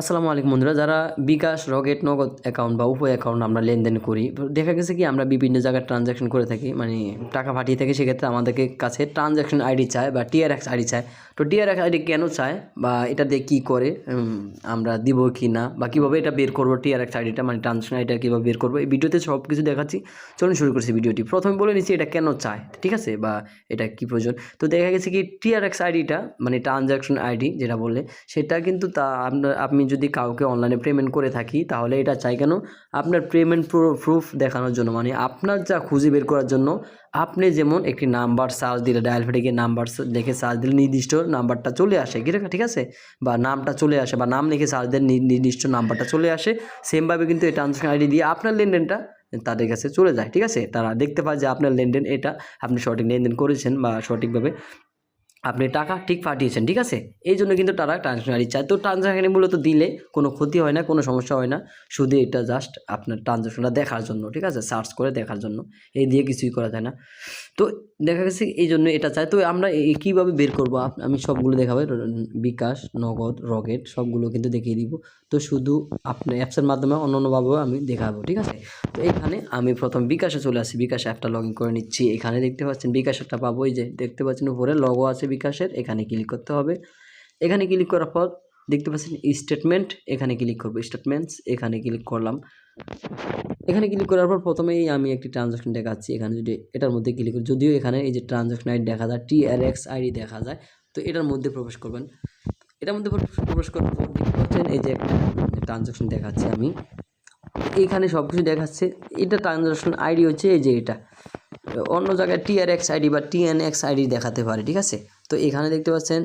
আসসালামু আলাইকুম বন্ধুরা, যারা বিকাশ, রকেট, নগদ অ্যাকাউন্ট বা উপ অ্যাকাউন্ট আমরা লেনদেন করি, দেখা গেছে কি আমরা বিভিন্ন জায়গায় ট্রানজ্যাকশন করে থাকি মানে টাকা পাঠিয়ে থাকি, সেক্ষেত্রে আমাদেরকে কাছে ট্রানজ্যাকশন আইডি চায় বা টিআরএক্স আইডি চায়। তো টিআরএক্স আইডি কেন চায় বা এটা দিয়ে কী করে আমরা দিব কি না, বা কীভাবে এটা বের করব টিআরএক্স আইডিটা মানে ট্রানজ্যাকশন আইডিটা কীভাবে বের করব, এই ভিডিওতে সব কিছু দেখাচ্ছি। চলুন শুরু করছি ভিডিওটি। প্রথমে বলে নিচ্ছি এটা কেন চায়, ঠিক আছে? বা এটা কী প্রয়োজন? তো দেখা গেছে কি টিআরএক্স আইডিটা মানে ট্রানজ্যাকশন আইডি যেটা বললে সেটা কিন্তু তা আপনার, আপনি যদি কাউকে অনলাইনে পেমেন্ট করে থাকি, তাহলে এটা চাই কেন? আপনার পেমেন্ট প্রুফ দেখানোর জন্য। মানে আপনার যা খুঁজে বের করার জন্য, আপনি যেমন একটি নাম্বার সার্চ দিলে ডায়াল ফেটে নাম্বার লিখে সার্চ দিলে নির্দিষ্ট নাম্বারটা চলে আসে, ঠিক আছে বা নামটা চলে আসে, বা নাম লিখে সার্চ দিলে নির্দিষ্ট নাম্বারটা চলে আসে সেমভাবে কিন্তু এই ট্রানজ্যাকশন আইডি দিয়ে আপনার লেনদেনটা তাদের কাছে চলে যায়, ঠিক আছে? তারা দেখতে পায় যে আপনার লেনদেন এটা, আপনি সঠিক লেনদেন করেছেন বা সঠিকভাবে আপনি টাকা ঠিক পাঠিয়েছেন, ঠিক আছে? এই জন্য কিন্তু তারা ট্রানজ্যাকশন আইডি চায় তো ট্রানজ্যাকশন মূলত দিলে কোনো ক্ষতি হয় না, কোনো সমস্যা হয় না। শুধু এটা জাস্ট আপনার ট্রানজ্যাকশনটা দেখার জন্য, ঠিক আছে? সার্চ করে দেখার জন্য। এই দিয়ে কিছুই করা যায় না। তো দেখা গেছে এই জন্য এটা চাই। তো আমরা কীভাবে বের করব? আমি সবগুলো দেখাবো। বিকাশ, নগদ, রকেট, সবগুলো কিন্তু দেখিয়ে দিব। তো শুধু আপনার অ্যাপসের মাধ্যমে অন্য অন্যভাবেও আমি দেখাবো, ঠিক আছে? তো এখানে আমি প্রথম বিকাশে চলে আসি। বিকাশ অ্যাপটা লগ ইন করে নিচ্ছি। এখানে দেখতে পাচ্ছেন বিকাশ অ্যাপটা পাবো। এই যে দেখতে পাচ্ছেন উপরে লগো আছে বিকাশের, এখানে ক্লিক করতে হবে। এখানে ক্লিক করার পর দেখতে পাচ্ছেন স্টেটমেন্ট এখানে ক্লিক করব স্টেটমেন্টস এখানে ক্লিক করলাম। এখানে ক্লিক করার পর প্রথমেই আমি একটি ট্রানজাকশন দেখাচ্ছি। এখানে যদি এটার মধ্যে ক্লিক করি, যদিও এখানে এই যে ট্রানজাকশন আইডি দেখা যায় টি আর এক্স আইডি দেখা যায়, তো এটার মধ্যে প্রবেশ করবেন। এটার মধ্যে প্রবেশ- করার পর দেখতে পাচ্ছেন এই যে একটা ট্রানজাকশন দেখাচ্ছি আমি। এইখানে সব কিছু দেখাচ্ছে। এটা ট্রানজাকশন আইডি হচ্ছে এই যে এটা। অন্য জায়গায় টিআরএক্স আইডি বা টিএনএক্স আইডি দেখাতে পারে, ঠিক আছে? তো এখানে দেখতে পাচ্ছেন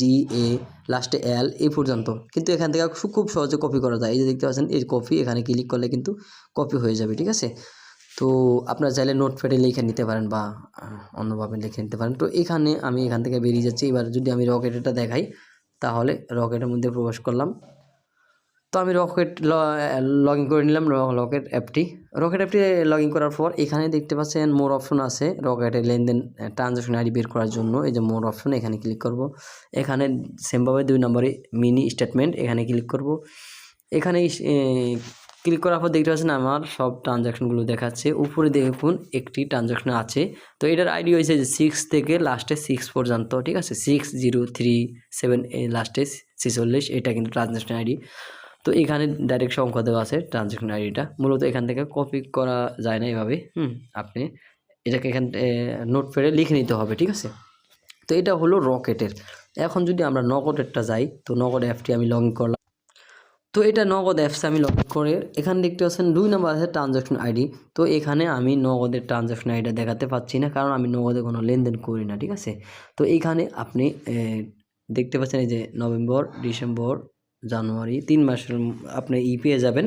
ডি, এ লাস্টে এল এই পর্যন্ত। কিন্তু এখান থেকে খুব সহজে কপি করা যায়। এই যে দেখতে পাচ্ছেন এই কপি এখানে ক্লিক করলে কিন্তু কপি হয়ে যাবে, ঠিক আছে? তো আপনারা চাইলে নোট প্যাডে লিখে নিতে পারেন বা অন্যভাবে লিখে নিতে পারেন। তো এখানে আমি এখান থেকে বেরিয়ে যাচ্ছি। এবার যদি আমি রকেটেটা দেখাই, তাহলে রকেটের মধ্যে প্রবেশ করলাম। তো আমি রকেট লগ ইন করে নিলাম রকেট অ্যাপটি রকেট অ্যাপটি লগ ইন করার পর এখানে দেখতে পাচ্ছেন মোর অপশন আছে রকেটের লেনদেন ট্রানজাকশন আইডি বের করার জন্য। এই যে মোর অপশন এখানে ক্লিক করব। এখানে সেমভাবে দুই নম্বরে মিনি স্টেটমেন্ট এখানে ক্লিক করব। এখানে ক্লিক করার পর দেখতে পাচ্ছেন আমার সব ট্রানজাকশনগুলো দেখাচ্ছে। উপরে দেখুন একটি ট্রানজাকশন আছে। তো এটার আইডি হয়েছে যে সিক্স থেকে লাস্টে সিক্স পর্যন্ত, ঠিক আছে? সিক্স জিরো থ্রি সেভেন লাস্টে ছেচল্লিশ এটা কিন্তু ট্রানজাকশন আইডি তো এখানে ডাইরেক্ট সংখ্যা দেওয়া আছে ট্রানজ্যাকশন আইডিটা মূলত এখান থেকে কপি করা যায় না এভাবে, হুম, আপনি এটাকে এখান নোট পেড়ে লিখে নিতে হবে, ঠিক আছে? তো এটা হলো রকেটের এখন যদি আমরা নগদেরটা যাই, তো নগদ অ্যাপটি আমি লগ করলাম। তো এটা নগদ অ্যাপসে আমি লগ করে এখানে দেখতে পাচ্ছেন দুই নম্বর আছে ট্রানজ্যাকশন আইডি তো এখানে আমি নগদের ট্রানজ্যাকশন আইডিটা দেখাতে পাচ্ছি না, কারণ আমি নগদে কোনো লেনদেন করি না, ঠিক আছে? তো এইখানে আপনি দেখতে পাচ্ছেন এই যে নভেম্বর, ডিসেম্বর জানুয়ারি, তিন মাসের আপনি ই পেয়ে যাবেন।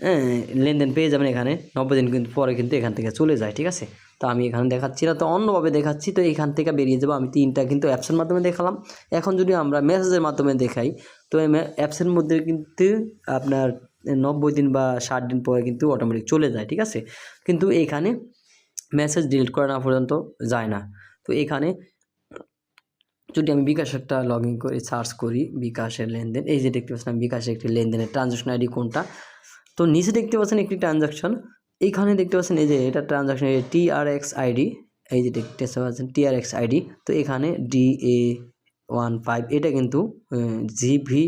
হ্যাঁ লেনদেন পেয়ে যাবেন এখানে। নব্বই দিন কিন্তু পরে কিন্তু এখান থেকে চলে যায়, ঠিক আছে? তো আমি এখানে দেখাচ্ছি না, তো অন্যভাবে দেখাচ্ছি, তো এখান থেকে বেরিয়ে যাব। আমি তিনটা কিন্তু অ্যাপসের মাধ্যমে দেখালাম। এখন যদি আমরা মেসেজের মাধ্যমে দেখাই, তো অ্যাপসের মধ্যে কিন্তু আপনার নব্বই দিন বা ষাট দিন পরে কিন্তু অটোমেটিক চলে যায়, ঠিক আছে? কিন্তু এখানে মেসেজ ডিলিট করা না পর্যন্ত যায় না। তো এখানে যদি আমি বিকাশ একটা লগ ইন করি সার্চ করি বিকাশের লেনদেন, এই যে দেখতে পাচ্ছেন বিকাশের একটি লেনদেনের ট্রানজাকশন আইডি কোনটা? তো নিচে দেখতে পাচ্ছেন একটি ট্রানজাকশন এইখানে দেখতে পাচ্ছেন এই যে এটা transaction T R X ID এই যে দেখতে পাচ্ছেন টি আর এক্স আইডি তো এখানে ডি এ ওয়ান ফাইভ এটা কিন্তু জিভি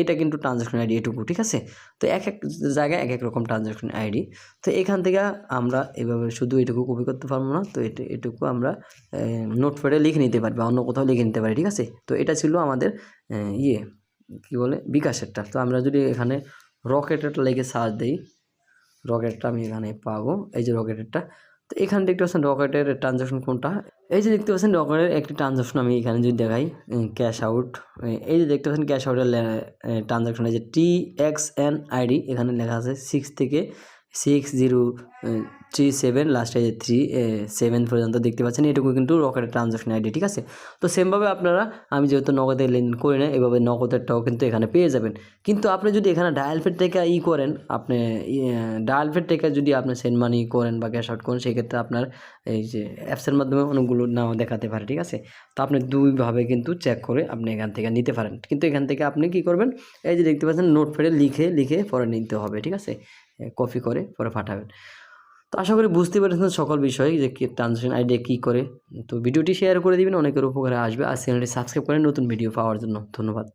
এটা কিন্তু ট্রানজাকশন আইডি এটুকু, ঠিক আছে? তো এক এক জায়গায় এক এক রকম ট্রানজাকশন আইডি তো এখান থেকে আমরা এভাবে শুধু এটুকু কপি করতে পারব না, তো এটা, এটুকু আমরা নোট প্যাডে লিখে নিতে পারি বা অন্য কোথাও লিখে নিতে পারি, ঠিক আছে? তো এটা ছিল আমাদের ইয়ে কী বলে, বিকাশেরটা। তো আমরা যদি এখানে রকেটেরটা লিখে সার্চ দিই, রকেটটা আমি এখানে পাবো। এই যে রকেটেরটা তো এখানে দেখতে পাচ্ছেন রকেটের ট্রানজাকশন কোনটা? এই যে দেখতে পাচ্ছেন রকেটের একটি ট্রানজাকশন আমি এখানে যদি দেখাই ক্যাশ আউট এই যে দেখতে পাচ্ছেন ক্যাশ আউটের ট্রানজাকশন এই যে টি এক্স এন আইডি এখানে লেখা আছে সিক্স থেকে সিক্স জিরো থ্রি সেভেন লাস্টে যে থ্রি সেভেন পর্যন্ত দেখতে পাচ্ছেন। এটুকু কিন্তু রকেটের ট্রানজাকশন আইডি ঠিক আছে? তো সেমভাবে আপনারা, আমি যেহেতু নগদের লেনদেন করি না, এভাবে নগদেরটাও কিন্তু এখানে পেয়ে যাবেন। কিন্তু আপনি যদি এখানে ডায়াল ফেড থেকে ই করেন, আপনি ডায়াল ফেড থেকে যদি আপনি সেন্ড মানি করেন বা ক্যাশ আউট করেন, সেক্ষেত্রে আপনার এই যে অ্যাপসের মাধ্যমে অনেকগুলো নাও দেখাতে পারে, ঠিক আছে? তো আপনি দুইভাবে কিন্তু চেক করে আপনি এখান থেকে নিতে পারেন। কিন্তু এখান থেকে আপনি কি করবেন? এই যে দেখতে পাচ্ছেন নোট ফেডে লিখে লিখে পরে নিতে হবে, ঠিক আছে? কপি করে পরে পাঠাবেন। তো আশা করি বুঝতে পেরেছেন সকল বিষয় যে কি ট্রানজেকশন আইডিয়া কী করে। তো ভিডিওটি শেয়ার করে দিবেন, অনেকের উপকারে আসবে। আর চ্যানেলটি সাবস্ক্রাইব করে নতুন ভিডিও পাওয়ার জন্য। ধন্যবাদ।